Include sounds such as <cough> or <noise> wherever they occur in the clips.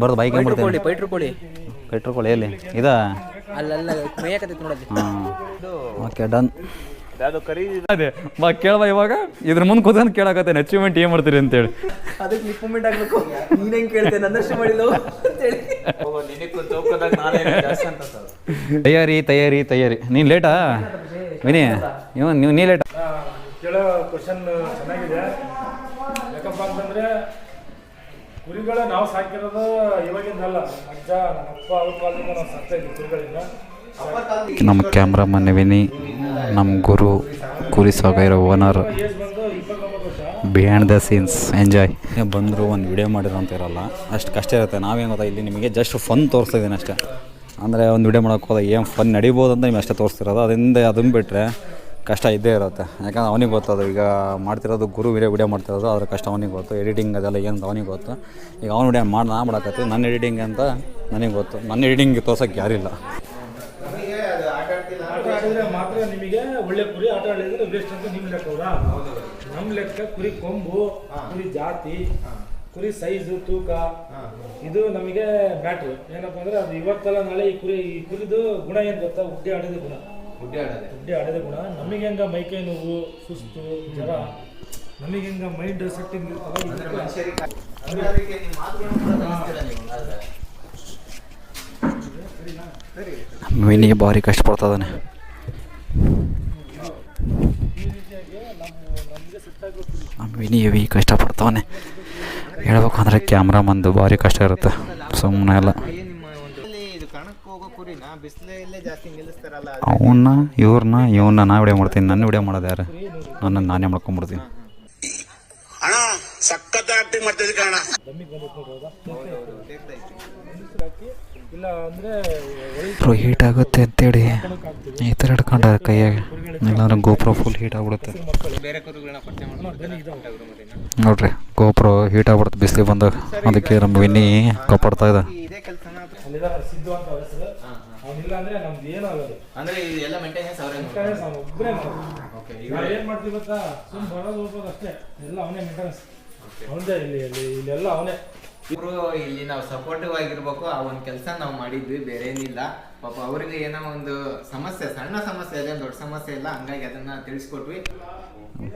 ಬರ್ದು ಬೈಕ್ ಕೋಳಿ ಪೈಟ್ರು ಕೋಳಿ ಕಟ್ರುಕೊಳ್ಳಿ ಎಲ್ಲಿ? ಇದ? ಅಲ್ಲಲ್ಲ ಮೇಯಕತ್ತೈತಿ ನೋಡಲ್ಲಿ ಓಕೆ ಡನ್ ಅದೇ ಬಾ ಕೇಳವ ಇವಾಗ. ಇದ್ರ ಮುಂದೆ ಕೂತ್ಕೊಂಡು ಕೇಳಕತ್ತೇನೆ. ಅಚೀವ್ಮೆಂಟ್ ಏನು ಮಾಡ್ತೀರಿ ಅಂತೇಳಿ. ಅದಕ್ಕೆ ಲಿಪ್ ಮೂಮೆಂಟ್ ಆಗ್ಬೇಕು ನೀನ್ ಹೆಂಗ್ ಕೇಳ್ತೆ ನನ್ನಷ್ಟು ಮಾಡಿಲ್ಲ ಅಂತೇಳಿ. ತಯಾರಿ ತಯಾರಿ ತಯಾರಿ. ನೀನು ಲೇಟಾ ವಿನಿ ನೀವು ನೀವು ನೀ ಲೇಟಾ ಕೇಳೋ ಕ್ವಶನ್ ನಾವು ಸಾಕಿರೋದು ಇವಾಗಿಂದಲ್ಲ. ನಮ್ಮ ಅಜ್ಜ ನಮ್ಮಪ್ಪ ಅವ್ರ ಕಾಲದಿಂದ ನಾವು ಸಾಕ್ತಾ ಇದ್ವಿ ಕುರಿಗಳಿಂದ ನಮ್ಮ ಕ್ಯಾಮ್ರಾಮನ್ ವಿನಿ ನಮ್ಮ ಗುರು ಕುರಿ ಸಾಗೈರೋ owner. Behind the scenes enjoy ಬಂದರು ಒಂದು ವಿಡಿಯೋ ಮಾಡಿರೋ ಅಂತ ಇರಲ್ಲ. ಅಷ್ಟು ಕಷ್ಟ ಇರುತ್ತೆ. ನಾವೇನು ಗೊತ್ತಾ ಇಲ್ಲಿ ನಿಮಗೆ ಜಸ್ಟ್ ಫನ್ ತೋರಿಸ್ತಾ ಇದ್ದೀನಿ ಅಷ್ಟೇ. ಅಂದರೆ ಒಂದು ವಿಡಿಯೋ ಮಾಡೋಕ್ಕೆ ಹೋದಾಗ ಏನು ಫನ್ ನಡಿಬೋದು ಅಂತ ನಿಮ್ಗೆ ಅಷ್ಟೇ ತೋರಿಸ್ತಿರೋದು ಅದರಿಂದ ಅದನ್ನು ಬಿಟ್ಟರೆ ಕಷ್ಟ ಇದ್ದೇ ಇರುತ್ತೆ. ಯಾಕಂದ್ರೆ ಅವನಿಗೆ ಗೊತ್ತದು ಈಗ ಮಾಡ್ತಿರೋದು ಗುರು ವಿಡಿಯೋ ವಿಡಿಯೋ ಮಾಡ್ತಿರೋದು. ಅದ್ರ ಕಷ್ಟ ಅವನಿಗೆ ಗೊತ್ತು. ಎಡಿಟಿಂಗ್ ಅದೆಲ್ಲ ಏನು ಅಂತ ಅವನಿಗೆ ಗೊತ್ತು. ಈಗ ಅವ್ನು ವಿಡಿಯೋ ಮಾಡಿ ನಾ ಮಾಡಕತ್ತೀನಿ. ನನ್ನ ಎಡಿಟಿಂಗ್ ಅಂತ ನನಗೆ ಗೊತ್ತು. ನನ್ನ ಎಡಿಟಿಂಗ್ ತೋರ್ಸೋಕ್ಕೆ ಯಾರಿಲ್ಲ. ಮಾತ್ರ ನಿಮಗೆ ಒಳ್ಳೆ ಕುರಿ ಆಟ ಆಡಿದ್ರೆ ವೇಸ್ಟ್ ಅಂತ ನಿಮ್ಮ? ನಮ್ಮ ಲೆಕ್ಕ ಕುರಿ ಕೊಂಬು ಕುರಿ ಜಾತಿ ಕುರಿ ಸೈಜು ತೂಕ. ಇದು ನಮಗೆ ಮ್ಯಾಟ್ರು ಏನಪ್ಪ ಅಂದ್ರೆ ಅದು ಇವತ್ತಲ್ಲ ನಾಳೆ ಈ ಕುರಿ ಈ ಕುರಿದು ಗುಣ ಏನು ಗೊತ್ತಾ? ಹುಟ್ಟಿ ಆಡಿದ ಗುಣ. ಉಡ್ಡಿ ಆಡಿದ ಗುಣ ನಮಗೆ ಹೆಂಗ ಮೈಕೈ ನೋವು ಸುಸ್ತು ಜ್ವರ ನಮಗೆ ಹೆಂಗ ಮೈಂಡ್ ಸೆಟ್ಟಿಂಗ್ ಮೀನಿಗೆ ಭಾರಿ ಕಷ್ಟಪಡ್ತದಾನೆ ವಿನಿ ಹೆವಿ ಕಷ್ಟಪಡ್ತಾವನೆ ಹೇಳ್ಬೇಕು ಅಂದರೆ ಕ್ಯಾಮ್ರಾಮಂದು ಭಾರಿ ಕಷ್ಟ ಇರುತ್ತೆ. ಸುಮ್ಮನೆ ಎಲ್ಲ ಅವನ್ನ ಇವ್ರನ್ನ ಇವನ್ನ ನಾ ವಿಡಿಯೋ ಮಾಡ್ತೀನಿ ನನ್ನ ವಿಡಿಯೋ ಮಾಡೋದು ಯಾರು? ನನ್ನ ನಾನೇ ಮಾಡ್ಕೊಂಡ್ಬಿಡ್ತೀನಿ ಅಣ್ಣ ಸಖತ್ ಆಕ್ಟಿಂಗ್ ಮಾಡ್ತಿದ್ದೆ ಕಣ ಇಲ್ಲ ಅಂದ್ರೆ ಗೋಪ್ರೋ ಹೀಟ್ ಆಗುತ್ತೆ ಅಂತೇಳಿ. ಈ ಥರ ಹಿಡ್ಕೊಂಡ ಕೈಯಾಗ ಇಲ್ಲಾಂದ್ರೆ ಗೋಪ್ರೋ ಫುಲ್ ಹೀಟ್ ಆಗ್ಬಿಡುತ್ತೆ. ನೋಡ್ರಿ ಗೋಪ್ರೋ ಹೀಟ್ ಆಗ್ಬಿಡುತ್ತೆ ಬಿಸಿಲು ಬಂದಾಗ. ಅದಕ್ಕೆ ನಮ್ಮ ವಿನ್ನಿ ಕಾಪಾಡ್ತಾ ಇದೆ ಅವನಿಲ್ಲ ಅಂದ್ರೆ ನಮ್ದು ಏನೂ ಆಗೋದು ಅಂದ್ರೆ ಎಲ್ಲ ಮೇಂಟೆನೆನ್ಸ್ ಅವರೇ ಮೇಂಟೆನೆನ್ಸ್ ಅವ್ನು ಒಬ್ಬರೇ ನಾವು ಏನು ಮಾಡ್ತೀವಿ ಗೊತ್ತಾ? ಸುಮ್ ಬರೋದು ಹೋಗೋದು ಅಷ್ಟೇ. ಎಲ್ಲ ಅವನೇ ಮೇಂಟೆನೆನ್ಸ್ ಅವನದೇ ಇಲ್ಲಿ ಇಲ್ಲಿ ಇಲ್ಲೆಲ್ಲ ಅವನೇ. ಇವರು ಇಲ್ಲಿ ನಾವು ಸಪೋರ್ಟಿವ್ ಆಗಿರ್ಬೇಕು. ಆ ಒಂದು ಕೆಲಸ ನಾವು ಮಾಡಿದ್ವಿ ಬೇರೆ ಏನಿಲ್ಲ. ಪಾಪ ಅವ್ರಿಗೆ ಏನೋ ಒಂದು ಸಮಸ್ಯೆ ಸಣ್ಣ ಸಮಸ್ಯೆ ಇದೆ ದೊಡ್ಡ ಸಮಸ್ಯೆ ಇಲ್ಲ. ಹಂಗಾಗಿ ಅದನ್ನ ತಿಳಿಸ್ಕೊಟ್ವಿ.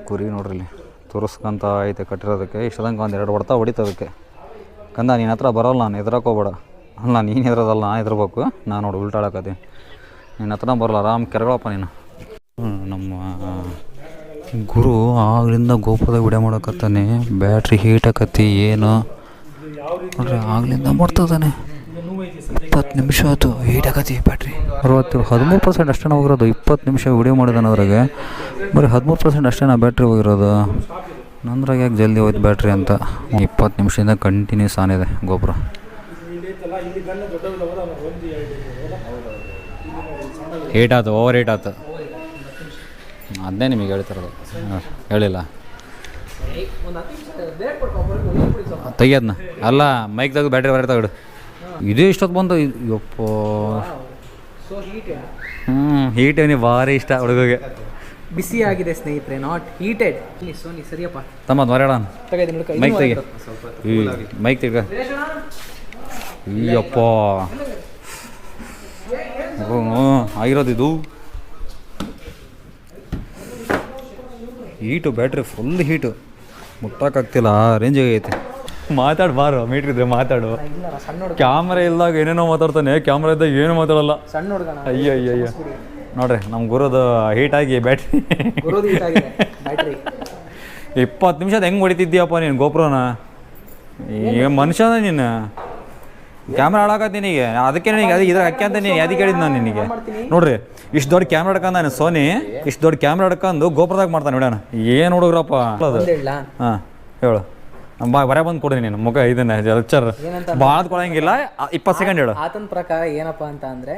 ಕುರಿ ನೋಡ್ರಿ ಇಲ್ಲಿ. ತೋರಿಸ್ಕೊಂತ ಐತೆ ಕಟ್ಟಿರೋದಕ್ಕೆ. ಇಷ್ಟದಂಗೆ ಒಂದು ಎರಡು ಹೊಡ್ತಾ ಹೊಡಿತದಕ್ಕೆ. ಕಂದ ನಿನ್ನ ಹತ್ರ ಬರೋಲ್ಲ ನಾನು ಎದುರಾಕೋಬೇಡ ಅಲ್ಲ, ನೀನು ಹೆದ್ರದಲ್ಲ ನಾ ಇದ್ರಬೇಕು. ನಾನು ನೋಡಿ ಉಲ್ಟಾಡಕತ್ತೀನಿ ನೀನು ಹತ್ರ ಬರಲ್ಲ, ಆರಾಮ್ ಕೆರಗಳಪ್ಪ ನೀನು. ನಮ್ಮ ಗುರು ಆಗ್ಲಿಂದ ಗೋಪುರದ ವಿಡಿಯೋ ಮಾಡಕತ್ತಾನೆ. ಬ್ಯಾಟ್ರಿ ಹೀಟ್ ಆಕತಿ ಏನು? ನೋಡ್ರಿ, ಆಗ್ಲಿಂದ ಮಾಡ್ತದಾನೆ. ಇಪ್ಪತ್ತು ನಿಮಿಷ ಆಯಿತು ಹೀಟ್ ಆಗತಿ ಬ್ಯಾಟ್ರಿ. ಅರವತ್ತು, ಹದಿಮೂರು ಪರ್ಸೆಂಟ್ ಅಷ್ಟೇ ಹೋಗಿರೋದು. ಇಪ್ಪತ್ತು ನಿಮಿಷ ವಿಡಿಯೋ ಮಾಡಿದಾನೆ ಅದ್ರಾಗೆ. ಬರೀ ಹದಿಮೂರು ಪರ್ಸೆಂಟ್ ಅಷ್ಟೇ ಬ್ಯಾಟ್ರಿ ಹೋಗಿರೋದು. ನಂದ್ರಾಗ ಯಾಕೆ ಜಲ್ದಿ ಹೋಯ್ತು ಬ್ಯಾಟ್ರಿ ಅಂತ? ಇಪ್ಪತ್ತು ನಿಮಿಷದಿಂದ ಕಂಟಿನ್ಯೂಸ್ ಆನಿದೆ ಗೊಬ್ಬರ ಇಲ್ಲಿ ಒಂದು ಎರಡು ಹೀಟ್ ಆಯ್ತು ಓವರ್ ಏಟ್ ಆಯ್ತು ಅದನ್ನೇ ನಿಮಗೆ ಹೇಳ್ತಿರೋದು. ಹೇಳಿಲ್ಲ. ತೆಗಿಯೋದನ್ನ ಅಲ್ಲ ಮೈಕ್ ತೆಗೆದು ಬ್ಯಾಟ್ರಿ ಬರ ತಗೊಡು ಇದು ಇಷ್ಟೊತ್ತು ಬಂದು ಯಪ್ಪ. ಹ್ಞೂ ಹೀಟ್ ಏನಿ ಭಾರಿ ಇಷ್ಟ ಹುಡುಗಗೆ. ಬಿಸಿ ಆಗಿದೆ ಸ್ನೇಹಿತರೆ ನಾಟ್ ಹೀಟೆಡ್ ಸೋನಿ ಸರಿಯಪ್ಪ. ತಮ್ಮ ಮೈಕ್ ತೆಗಿ. ಮೈಕ್ ತೆಗ ಅಯ್ಯಪ್ಪ ಆಗಿರೋದಿದು ಆಗಿರೋದು ಇದು? ಹೀಟು ಬ್ಯಾಟ್ರಿ ಫುಲ್ ಹೀಟು ಮುಟ್ಟಕ್ಕಾಗ್ತಿಲ್ಲ ರೇಂಜ್ ಆಗೈತೆ ಐತೆ? ಮಾತಾಡು ಬಾರು ಮೀಟ್ರ್ ಇದ್ರೆ ಮಾತಾಡು. ಇಲ್ಲ ಸಣ್ಣ ಹುಡುಗ. ಕ್ಯಾಮ್ರಾ ಇಲ್ದಾಗ ಏನೇನೋ ಮಾತಾಡ್ತಾನೆ ಕ್ಯಾಮ್ರಾ ಇದ್ದಾಗ ಏನು ಮಾತಾಡಲ್ಲ. ಸಣ್ಣ ಹುಡುಗನ ಅಯ್ಯೋ ಅಯ್ಯೋ ಅಯ್ಯೋ. ನೋಡ್ರಿ ನಮ್ಮ ಗುರುದು ಹೀಟಾಗಿ ಬ್ಯಾಟ್ರಿ ಗುರುದು ಹೀಟ್ ಆಗಿ ಬ್ಯಾಟ್ರಿ ಇಪ್ಪತ್ತು ನಿಮಿಷದ ಹೆಂಗೆ ಹೊಡಿತಿದ್ದೀಯಪ್ಪ ನೀನು ಗೋಪುರನ? ಏ ಮನುಷ್ಯನ ನೀನು. ಕ್ಯಾಮ್ರಾ ಹಾಳಾಗತ್ತೆ ನಿನಗೆ. ಅದಕ್ಕೆ ನಿನಗೆ ಅದು ಇದ್ರ ಅಕ್ಕಿ ಅಂತ ನೀನು ಅದಕ್ಕೆ ಹೇಳಿದ್ ನಾನು ನಿನಗೆ? ನೋಡ್ರಿ ಇಷ್ಟು ದೊಡ್ಡ ಕ್ಯಾಮ್ರಾ ಹಿಡ್ಕೊಂಡ ನಾನು ಸೋನಿ ಇಷ್ಟು ದೊಡ್ಡ ಕ್ಯಾಮ್ರಾ ಹಿಡ್ಕೊಂಡು ಗೋಪುರದಾಗ ಮಾಡ್ತಾನೆ ನೋಡೋಣ ಏನು ಹುಡುಗ್ರಪ್ಪ ಹಾಂ ಹೇಳು. ಬಾ ಬರ ಬಂದು ಕೊಡಿ ನೀನು ಮುಖ ಇದನ್ನ ಲೆಕ್ಚರ್ ಭಾಳ ಕೊಡಂಗಿಲ್ಲ ಇಪ್ಪತ್ತು ಸೆಕೆಂಡ್ ಹೇಳು. ಆತನ ಪ್ರಕಾರ ಏನಪ್ಪ ಅಂತ ಅಂದ್ರೆ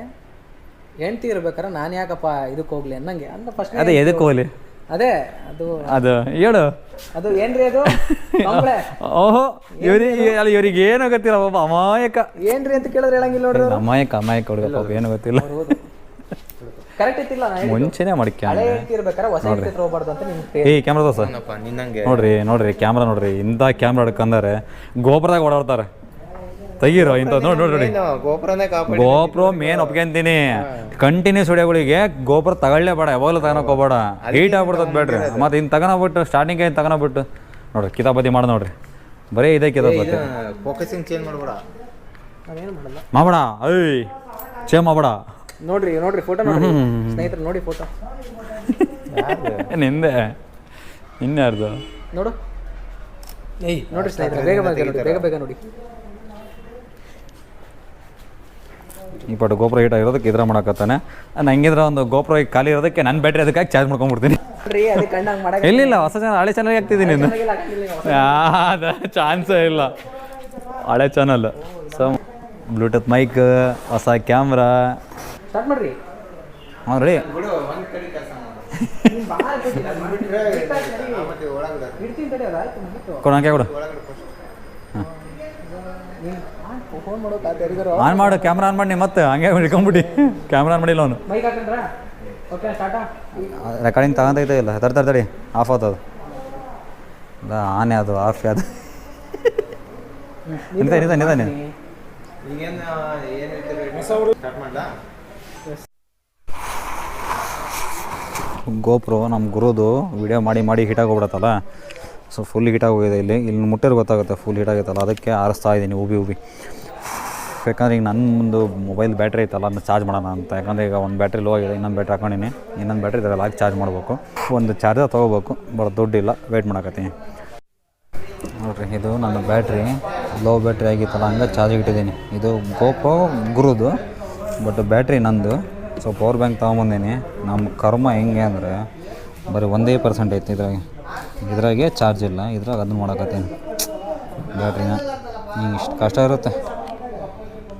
ಹೆಂಡ್ತಿ ಇರ್ಬೇಕಾರೆ ನಾನು ಯಾಕಪ್ಪ ಇದಕ್ಕೆ ಹೋಗ್ಲಿ ಅನ್ನಂಗೆ. ಅಂದ್ರೆ ಫಸ್ಟ್ ಅದೇ ಎದಕ್ಕೆ ಹೋಗ್ಲಿ? ಅದೇ ಅದು ಅದು ಹೇಳು. ಅದು ಏನ್ರಿ ಅದು? <laughs> ಓಹೋ ಇವ್ರಿಗೆ ಅಲ್ಲಿ ಇವ್ರಿಗೆ ಏನು ಗೊತ್ತಿಲ್ಲ ಪಾಪ ಅಮಾಯಕ. ಏನ್ರಿ ಅಂತ ಕೇಳಿದ್ರೆ ಹೇಳಂಗಿಲ್ಲ ನೋಡ್ರಿ ಅಮಾಯಕ ಅಮಾಯಕ ಹುಡುಗ ಪಾಪ ಏನು ಗೊತ್ತಿಲ್ಲ. ಕರೆಕ್ಟ್ ಇತ್ತಿಲ್ಲ. ಮುಂಚೆನೆ ಮಾಡಿ ಹಳೆ ಕ್ಯಾಮ್ರಾ ಹೆಂಡ್ತಿ ಇರ್ಬೇಕಾರೆ ಹೊಸ ಹೆಂಡ್ತಿ ಹತ್ರ ಹೋಗ್ಬಾರ್ದು ಅಂತ ನಿಮ್ಗೆ ಏಯ್ ಕ್ಯಾಮ್ರಾ ದೋಸ ನಿನ್ನಂಗೆ. ನೋಡ್ರಿ ನೋಡ್ರಿ ಕ್ಯಾಮ್ರಾ ನೋಡ್ರಿ ಇಂಥ ಕ್ಯಾಮ್ರಾ ಹಿಡ್ಕಂದಾರೆ ಗೋಪುರದಾಗ ಓಡಾಡ್ತಾರೆ. ತೆಗೀರೋ ಇಂಥ ನೋಡಿ ನೋಡಿ ನೋಡಿ. ಗೋಪುರನೇ ಕಾಪಾಡಿ ಗೋಪ್ರೋ ಮೇನ್ ಒಪ್ಕೊಂತೀನಿ. ಕಂಟಿನ್ಯೂಸ್ ವಿಡಿಯೋಗಳಿಗೆ ಗೋಪುರ ತಗೊಳ್ಳೇ ಬೇಡ ಯಾವಾಗಲೂ ತಗೊಳಕ್ ಹೋಗ್ಬೇಡ. ಹೀಟ್ ಆಗ್ಬಿಡ್ತದ ಬೇಡ್ರಿ. ಮತ್ತೆ ಇನ್ನು ತಗೊಳಬಿಟ್ಟು ಸ್ಟಾರ್ಟಿಂಗ್ ಏನು ತಗೊಳಬಿಟ್ಟು ನೋಡ್ರಿ ಕಿತಾಬದಿ ಮಾಡಿ ನೋಡ್ರಿ. ಬರೀ ಇದೇ ಕಿತಾಪತಿ ಫೋಕಸಿಂಗ್ ಚೇಂಜ್ ಮಾಡ್ಬೇಡ. ಮಾಡಬೇಡ ಐ ಚೇ ಮಾಡಬೇಡ ನೋಡ್ರಿ ನೋಡ್ರಿ ಫೋಟೋ ನೋಡಿ ಸ್ನೇಹಿತರು ನೋಡಿ ಫೋಟೋ <laughs> ನಿಂದೆ. ಇನ್ಯಾರ್ದು? ನೋಡು. ಏಯ್ ನೋಡ್ರಿ ಸ್ನೇಹಿತರೆ ಬೇಗ ಬೇಗ ನೋಡಿ ಬೇಗ ಬೇಗ ನೋಡಿ. ಈ ಪಟ್ಟು ಗೋಪುರ ಹೀಟ್ ಆಗಿರೋದಕ್ಕೆ ಇದ್ರ ಮಾಡಕತ್ತಾನೆ. ನಂಗಿದ್ರೆ ಒಂದು ಗೋಪುರ ಈಗ ಖಾಲಿ ಇರೋದಕ್ಕೆ ನನ್ನ ಬ್ಯಾಟ್ರಿ ಅದಕ್ಕೆ ಚಾರ್ಜ್ ಮಾಡ್ಕೊಂಡ್ಬಿಡ್ತೀನಿ. ಇಲ್ಲಿಲ್ಲ ಹೊಸ ಚಾನಲ್ ಹಳೆ ಚಾನಲ್ ಆಗ್ತಿದ್ದೀನಿ ಇನ್ನು. ಅದ ಚಾನ್ಸೇ ಇಲ್ಲ. ಹಳೆ ಚಾನಲ್ ಸೊ ಬ್ಲೂಟೂತ್ ಮೈಕ್ ಹೊಸ ಕ್ಯಾಮ್ರಾ ಹ್ಞೂ ರೀ ಕೊಡೋಕೆ ಕೊಡು ಬಿಡು ಒಂದ್ ಕಡೆ ಕೆಲಸ ಮತ್ತೆ ಒಳಗಡೆ ಇಡ್ತೀನಿ ತಡಿ ಅದಾಯ್ತು ಮುಗೀತು ಕೊಡು ಹಂಗೆ ಕೊಡು ಒಳಗಡೆ first. ಫೋನ್ ಮಾಡೋಕೆ ಯಾರಿಗಾರು ಆನ್ ಮಾಡು ಕ್ಯಾಮ್ರಾ ಆನ್ ಮಾಡಿ ಮತ್ತೆ ಹಂಗೆ ಹಿಡ್ಕೊಂಬಿಟ್ಟು ಕ್ಯಾಮ್ರಾ ಆನ್ ಮಾಡಿಲ್ಲ ಅವನು. ರೆಕಾರ್ಡಿಂಗ್ ತಗೊಂತೈತೆ ಇಲ್ಲ. ತರ್ ತಡಿ ತಡಿ. ಆಫ್ ಆತದು ಇಲ್ಲ ಆನೆ ಅದು ಆಫ್ ಅದು. ನಿಂತ ನಿಂತ ನಿಂತ ನೀನು ಏನು ಹೇಳ್ತೀರಿ? ಸ್ಟಾರ್ಟ್ ಮಾಡ್ಲಾ? ಗೋಪ್ರೋ ನಮ್ಮ ಗುರುದು ವಿಡಿಯೋ ಮಾಡಿ ಮಾಡಿ ಹಿಟಾಗೋಗ್ಬಿಡತ್ತಲ್ಲ ಸೊ ಫುಲ್ ಹಿಟಾಗೋಗಿದೆ ಇಲ್ಲಿ. ಇಲ್ಲಿ ಮುಟ್ಟಿದ್ರೆ ಗೊತ್ತಾಗುತ್ತೆ ಫುಲ್ ಹಿಟಾಗೈತಲ್ಲ ಅದಕ್ಕೆ ಆರಿಸ್ತಾ ಇದ್ದೀನಿ ಉಬಿ ಉಬಿ. ಯಾಕಂದ್ರೆ ಈಗ ನನ್ನ ಮುಂದೆ ಮೊಬೈಲ್ ಬ್ಯಾಟ್ರಿ ಐತಲ್ಲ, ಅದನ್ನ ಚಾರ್ಜ್ ಮಾಡೋಣ ಅಂತ. ಯಾಕಂದರೆ ಈಗ ಒಂದು ಬ್ಯಾಟ್ರಿ ಲೋ ಆಗಿದೆ, ಇನ್ನೊಂದು ಬ್ಯಾಟ್ರಿ ಹಾಕೊಂಡಿನಿ. ಇನ್ನೊಂದು ಬ್ಯಾಟ್ರಿ ಇದರಲ್ಲಿ ಹಾಕಿ ಚಾರ್ಜ್ ಮಾಡಬೇಕು. ಒಂದು ಚಾರ್ಜರ್ ತೊಗೋಬೇಕು, ಬಟ್ ದುಡ್ಡಿಲ್ಲ ವೆಯ್ಟ್ ಮಾಡಕತ್ತೀನಿ. ನೋಡ್ರಿ, ಇದು ನನ್ನ ಬ್ಯಾಟ್ರಿ ಲೋ ಬ್ಯಾಟ್ರಿ ಆಗಿತ್ತಲ್ಲ, ಹಂಗೆ ಚಾರ್ಜ್ ಇಟ್ಟಿದ್ದೀನಿ. ಇದು ಗೋಪೋ ಗುರುದು, ಬಟ್ ಬ್ಯಾಟ್ರಿ ನಂದು. ಸೊ ಪವರ್ ಬ್ಯಾಂಕ್ ತೊಗೊಂಬಂದೀನಿ. ನಮ್ಮ ಕರ್ಮ ಹೆಂಗೆ ಅಂದರೆ, ಬರೀ ಒಂದೇ ಪರ್ಸೆಂಟ್ ಐತಿ ಇದ್ರಾಗೆ. ಇದ್ರಾಗೆ ಚಾರ್ಜ್ ಇಲ್ಲ, ಇದ್ರಾಗ ಅದನ್ನ ಮಾಡಕತ್ತೀನಿ. ಬ್ಯಾಟ್ರಿನ ಹಿಂಗೆ ಇಷ್ಟು ಕಷ್ಟ ಇರುತ್ತೆ.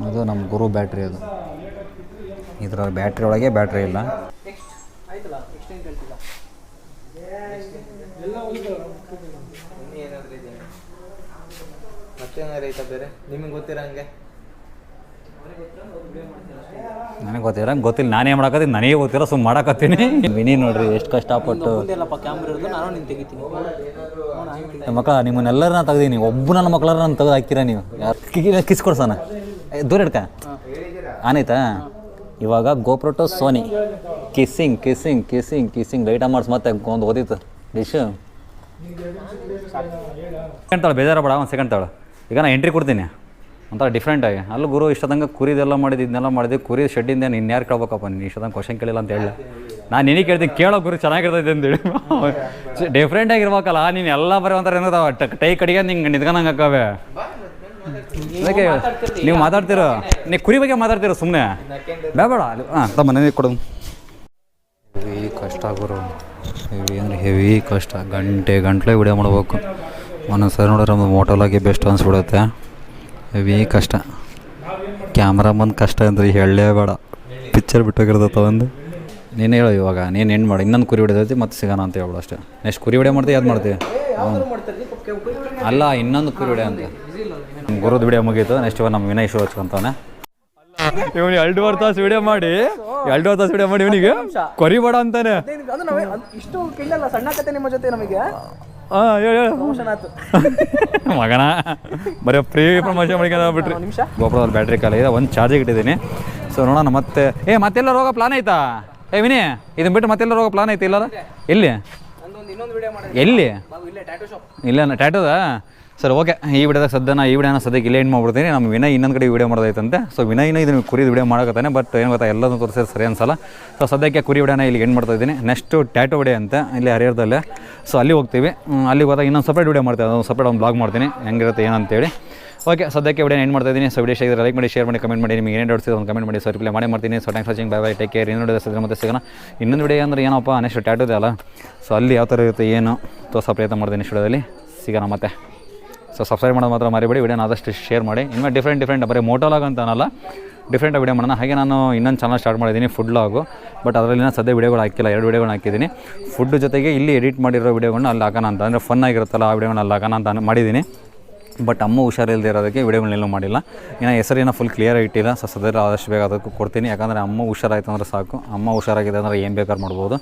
ಅದು ನಮ್ಮ ಗುರು ಬ್ಯಾಟ್ರಿ ಅದು. ಇದರ ಬ್ಯಾಟ್ರಿ ಒಳಗೆ ಬ್ಯಾಟ್ರಿ ಇಲ್ಲ. ಗೊತ್ತಿರಂಗೆ ನನಗೆ ಗೊತ್ತಿರ ಗೊತ್ತಿಲ್ಲ. ನಾನೇ ಮಾಡಕತ್ತೀನಿ. ನನಗೆ ಗೊತ್ತಿಲ್ಲ. ಸುಮ್ಮನೆ ಮಾಡಕತ್ತೀನಿ. ವಿನಿ ನೋಡ್ರಿ, ಎಷ್ಟು ಕಷ್ಟಪಟ್ಟು. ಮಕ್ಕಳ ನಿಮ್ಮನ್ನೆಲ್ಲರನ್ನ ತೆಗ್ದೀನಿ ಒಬ್ಬ ನನ್ನ ಮಕ್ಕಳನ್ನ ನಾನು ತೆಗೆದು ಹಾಕಿರ ನೀವು. ಯಾರು ಕಿಸ್ ಕೊಡ್ಸಣ? ದೂರ ಇಡ್ಕ. ಆನೈತಾ ಇವಾಗ GoPro to Sony. Kissing kissing kissing kissing. Light ಮಾಡಿಸ್ ಮತ್ತೆ ಒಂದು ಓದಿತ್ತು. ಡಿಶ್ ಸೆಕೆಂಡ್ ತಾಳು ಬೇಜಾರ ಬೇಡ ಒಂದು ಸೆಕೆಂಡ್ ತಾಳು ಈಗ ನಾನು ಎಂಟ್ರಿ ಕೊಡ್ತೀನಿ. ಒಂಥರ ಡಿಫ್ರೆಂಟಾಗಿ ಅಲ್ಲಿ ಗುರು ಇಷ್ಟದಂಗೆ ಕುರಿದೆಲ್ಲ ಮಾಡಿದ್ದು ಇದನ್ನೆಲ್ಲ ಮಾಡಿದ್ದು ಕುರಿ ಶೆಡ್ಡಿಂದ ನೀನು ಯಾರು ಕೇಳ್ಬೇಕಪ್ಪ ನೀನು? ಇಷ್ಟದಂಗೆ ಕ್ವಶನ್ ಕೇಳಿಲ್ಲ ಅಂತ ಹೇಳಿ ನಾನು ನಿನಗೆ ಕೇಳ್ತೀನಿ, ಕೇಳೋ ಗುರು ಚೆನ್ನಾಗಿರ್ತೈತೆ ಅಂತೇಳಿ ಡಿಫ್ರೆಂಟ್ <laughs> ಆಗಿರ್ಬೇಕಲ್ಲ, ನೀನು ಎಲ್ಲ ಬರೀ ಒಂಥರ ಏನೋ ಟೈ ಕಡಿಗೆ ನಿಂಗೆ ನಿಂತ್ಕೊಂಡಂಗೆ ಹಾಕವೆ. ಅದಕ್ಕೆ ನೀವು ಮಾತಾಡ್ತೀರಾ? ನೀವು ಕುರಿ ಬಗ್ಗೆ ಮಾತಾಡ್ತೀರಾ ಸುಮ್ಮನೆ ಬೇಡ ಹಾಂ ತಮ್ಮ ನನಗೆ ಕೊಡು. ಹೆವಿ ಕಷ್ಟ ಗುರು. ಹೆವಿ ಅಂದರೆ ಹೆವಿ ಕಷ್ಟ. ಗಂಟೆ ಗಂಟ್ಲೆ ವಿಡಿಯೋ ಮಾಡ್ಬೇಕು. ಒಂದೊಂದು ಸರಿ ನೋಡಿದ್ರೆ ಒಂದು ಆಗಿ ಬೆಸ್ಟ್ ಅನಿಸ್ಬಿಡುತ್ತೆ. ಹೆವಿ ಕಷ್ಟ. ಕ್ಯಾಮ್ರಾ ಬಂದು ಕಷ್ಟ ಅಂದ್ರೆ ಹೇಳಲೇ ಬೇಡ. ಪಿಕ್ಚರ್ ಬಿಟ್ಟೋಗಿರ್ತೈತೆ ಒಂದು ನೀನು ಹೇಳು ಇವಾಗ. ನೀನು ಏನು ಮಾಡಿ. ಇನ್ನೊಂದು ಕುರಿ ಹೊಡೆದೈತಿ ಮತ್ತೆ ಸಿಗೋಣ ಅಂತ ಹೇಳ್ಬಿಡು ಅಷ್ಟೇ. ನೆಕ್ಸ್ಟ್ ಕುರಿ ಹೊಡೆ ಮಾಡ್ತೀವಿ ಯಾವ್ದು ಮಾಡ್ತೀವಿ ಅಲ್ಲ ಇನ್ನೊಂದು ಕುರಿ ಹೊಡೆ ಅಂತ. ಗುರುದು ವಿಡಿಯೋ ಮುಗೀತು. ನೆಕ್ಸ್ಟ್ ಇವಾಗ ನಮ್ಮ ವಿನಯ್ ಶೋ ಹಚ್ಕೊಂತಾನೆ ಇವನು ಎರಡೂವರೆ ತಾಸು ವಿಡಿಯೋ ಮಾಡಿ. ಎರಡೂವರೆ ತಾಸು ವಿಡಿಯೋ ಮಾಡಿ ಇವನಿಗೆ. ಕೊರಿಬೇಡ ಅಂತಾನೆ. ಅದು ನಾವೇ ಇಷ್ಟು ಕಿಲ್ಲಲ್ಲ ಸಣ್ಣ ಕತೆ ನಿಮ್ಮ ಜೊತೆ ನಮಗೆ. ಹಾಂ ಹೇಳು <laughs> ಮಗನ ಬರೀ ಫ್ರೀ ಪ್ರಮೋಷನ್ ಮಾಡ್ಕೊಂಡು ಬಿಟ್ರಿ ಒಂದು ನಿಮಿಷ. ಗೋಪುರದಲ್ಲಿ ಬ್ಯಾಟ್ರಿ ಕಾಲ ಇದೆ ಒಂದು ಚಾರ್ಜಿಗೆ ಇಟ್ಟಿದ್ದೀನಿ. ಸೊ ನೋಡೋಣ ಮತ್ತೆ ಏ ಮತ್ತೆಲ್ಲ ರೋಗ ಪ್ಲಾನ್ ಆಯ್ತಾ? ಏ ವಿನಿ ಇದನ್ನ ಬಿಟ್ಟು ಮತ್ತೆಲ್ಲ ರೋಗ ಪ್ಲಾನ್ ಐತಿ ಇಲ್ಲ ಎಲ್ಲಿ? ಎಲ್ಲಿ? ಬಾಬು ಇಲ್ಲೇ ಟ್ಯಾಟೂ ಶಾಪ್ ಇಲ್ಲ ಟ್ಯಾಟೋದ ಸರ್ ಓಕೆ ಈ ವಿಡಿಯೋದಾಗ ಸದ್ಯ ಈ ವಿಡಿಯೋನ ಸದ್ಯಕ್ಕೆ ಇಲ್ಲೇ ಏನು ಮಾಡ್ಬಿಡ್ತೀನಿ. ನಮ್ಮ ವಿನಯ್ ಇನ್ನೊಂದು ಕಡೆ ವಿಡಿಯೋ ಮಾಡೋದೈತಂತೆ ಸೊ ವಿನಯ್ನ ಇದನ್ನು ಕುರಿದು ವಿಡಿಯೋ ಮಾಡೋಕತ್ತಾನೆ ಬಟ್ ಏನು ಗೊತ್ತಾ, ಎಲ್ಲದನ್ನು ತೋರಿಸಿದ್ರೆ ಸರಿ ಅನ್ಸಲ್ಲ. ಸೊ ಸದ್ಯಕ್ಕೆ ಕುರಿ ವಿಡಿಯೋನ ಇಲ್ಲಿ ಏನು ಮಾಡ್ತಾ ಇದ್ದೀನಿ. ನೆಕ್ಸ್ಟು ಟ್ಯಾಟೋ ವಿಡಿಯೋ ಅಂತ, ಇಲ್ಲಿ ಹರಿಯರದಲ್ಲೇ ಸೊ ಅಲ್ಲಿ ಹೋಗ್ತೀವಿ. ಅಲ್ಲಿ ಹೋದಾಗ ಇನ್ನೊಂದು ಸಪ್ರೇಟ್ ವಿಡಿಯೋ ಮಾಡ್ತೀನಿ ಅದೊಂದು ಸಪ್ರೇಟ್ ಒಂದು ಬ್ಲಾಗ್ ಮಾಡ್ತೀನಿ. ಹೆಂಗಿರುತ್ತೆ, ಏನಂತೇಳಿ. ಓಕೆ ಸದ್ಯಕ್ಕೆ ವಿಡಿಯೋ ಏನು ಮಾಡ್ತಾ ಇದ್ದೀನಿ. ಸೊ ವಿಡಿಯೋ ಶೇಖರ್ ಲೈಕ್ ಮಾಡಿ ಶೇರ್ ಮಾಡಿ ಕಮೆಂಟ್ ಮಾಡಿ. ನಿಮಗೆ ಏನೇ ಡೌಟ್ಸ್ ಒಂದು ಕಮೆಂಟ್ ಮಾಡಿ. ಸೊ ರಿಪ್ಲೈ ಮಾಡಿ ಮಾಡ್ತೀನಿ. So thanks watching bye bye take care ಇನ್ನೊಂದು ಸದ್ಯ ಮತ್ತೆ ಸಿಗೋಣ. ಇನ್ನೊಂದು ವಿಡಿಯೋ ಅಂದರೆ ಏನಪ್ಪ ನೆಕ್ಸ್ಟ್ ಟ್ಯಾಟೋ ಇದೆ ಅಲ್ಲ. ಸೊ ಅಲ್ಲಿ ಯಾವ ಥರ ಇರುತ್ತೆ, ಏನು ತೋರ್ಸೋ ಪ್ರಯತ್ನ ಮಾಡ್ತೀನಿ ನೆಕ್ಸ್ಟ್ ಸಿಗೋಣ ಮತ್ತೆ. ಸೊ ಸಬ್ಸ್ಕ್ರೈಬ್ ಮಾಡೋದು ಮಾತ್ರ ಮರಿಬೇಡಿ ವಿಡಿಯೋನ ಆದಷ್ಟು ಶೇರ್ ಮಾಡಿ. ಇನ್ನು ಡಿಫ್ರೆಂಟ್ ಡಿಫ್ರೆಂಟ್ ಬರೀ ಮೋಟೋಲಾಗ್ ಅಂತ ಅನ್ನಲ್ಲ ಡಿಫ್ರೆಂಟ್ ವಿಡಿಯೋ ಮಾಡೋಣ. ಹಾಗೆ ನಾನು ಇನ್ನೊಂದು ಚಾನಲ್ ಸ್ಟಾರ್ಟ್ ಮಾಡಿದ್ದೀನಿ ಫುಡ್ ಲಾಗು ಬಟ್ ಅದರಲ್ಲಿ ನಾನು ಸದ್ಯ ವಿಡಿಯೋಗಳು ಹಾಕಿಲ್ಲ, ಎರಡು ವಿಡಿಯೋಗಳನ್ನ ಹಾಕಿದ್ದೀನಿ. ಫುಡ್ ಜೊತೆಗೆ ಇಲ್ಲಿ ಎಡಿಟ್ ಮಾಡಿರೋ ವಿಡಿಯೋಗಳನ್ನ ಅಲ್ಲಿ ಹಾಕೋಣ ಅಂತ. ಅಂದರೆ ಫನ್ ಆಗಿರುತ್ತಲ್ಲ, ಆ ವಿಡಿಯೋಗಳನ್ನ ಅಲ್ಲಿ ಹಾಕೋಣ ಅಂತ ಮಾಡಿದ್ದೀನಿ. ಬಟ್ ಅಮ್ಮ ಹುಷಾರಿಲ್ಲದೆ ಇರೋದಕ್ಕೆ ವಿಡಿಯೋಗಳನ್ನೆಲ್ಲೂ ಮಾಡಿಲ್ಲ. ಇನ್ನು ಹೆಸರಿನ ಫುಲ್ ಕ್ಲಿಯರ್ ಇಟ್ಟಿಲ್ಲ. ಸೊ ಸದ್ಯ ಆದಷ್ಟು ಬೇಗ ಅದಕ್ಕೂ ಕೊಡ್ತೀನಿ. ಯಾಕಂದರೆ ಅಮ್ಮ ಹುಷಾರಾಯ್ತು ಅಂದರೆ ಸಾಕು. ಅಮ್ಮ ಹುಷಾರಾಗಿದೆ ಅಂದರೆ ಏನು ಬೇಕಾದ್ರೂ ಮಾಡ್ಬೋದು.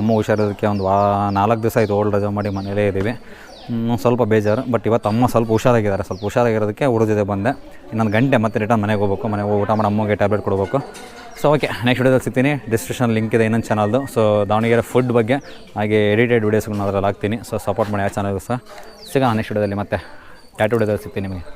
ಅಮ್ಮ ಹುಷಾರಿರೋದಕ್ಕೆ ಒಂದು ವಾ ನಾಲ್ಕು ದಿವಸ ಆಯಿತು ಓಲ್ಡ್ ರಜಾ ಮಾಡಿ ಮನೇಲೇ ಇದ್ದೀವಿ. ಸ್ವಲ್ಪ ಬೇಜಾರು ಬಟ್ ಇವತ್ತು ಅಮ್ಮ ಸ್ವಲ್ಪ ಹುಷಾರಾಗಿದ್ದಾರೆ. ಸ್ವಲ್ಪ ಹುಷಾರಾಗಿರೋದಕ್ಕೆ ಹುಡುಗ ಜೊತೆ ಬಂದೆ. ಇನ್ನೊಂದು ಗಂಟೆ ಮತ್ತೆ ರಿಟರ್ನ್ ಮನೆಗೆ ಹೋಗ್ಬೇಕು. ಮನೆಗೆ ಹೋಗಿ ಊಟ ಮಾಡಿ ಅಮ್ಮಗೆ ಟ್ಯಾಬ್ಲೆಟ್ ಕೊಡಬೇಕು. ಸೊ ಓಕೆ ನೆಕ್ಸ್ಟ್ ವಿಡಿಯೋದಲ್ಲಿ ಸಿಗ್ತೀನಿ. ಡಿಸ್ಕ್ರಿಪ್ಷನ್ ಲಿಂಕ್ ಇದೆ ಇನ್ನೊಂದು ಚಾನಲ್ದು ಸೊ ದಾವಣಗೆರೆ ಫುಡ್ ಬಗ್ಗೆ, ಹಾಗೆ ಎಡಿಟೆಡ್ ವೀಡಿಯೋಸ್ಗಳನ್ನ ಅದರಲ್ಲಿ ಹಾಕ್ತೀನಿ. ಸೊ ಸಪೋರ್ಟ್ ಮಾಡಿ ಆ ಚಾನಲ್ಗೂ ಸಹ. ಸಿಗೋಣ ನೆಕ್ಸ್ಟ್ ವಿಡಿಯೋದಲ್ಲಿ ಮತ್ತೆ. ಟ್ಯಾಟು ವಿಡಿಯೋದಲ್ಲಿ ಸಿಗ್ತೀನಿ ನಿಮಗೆ.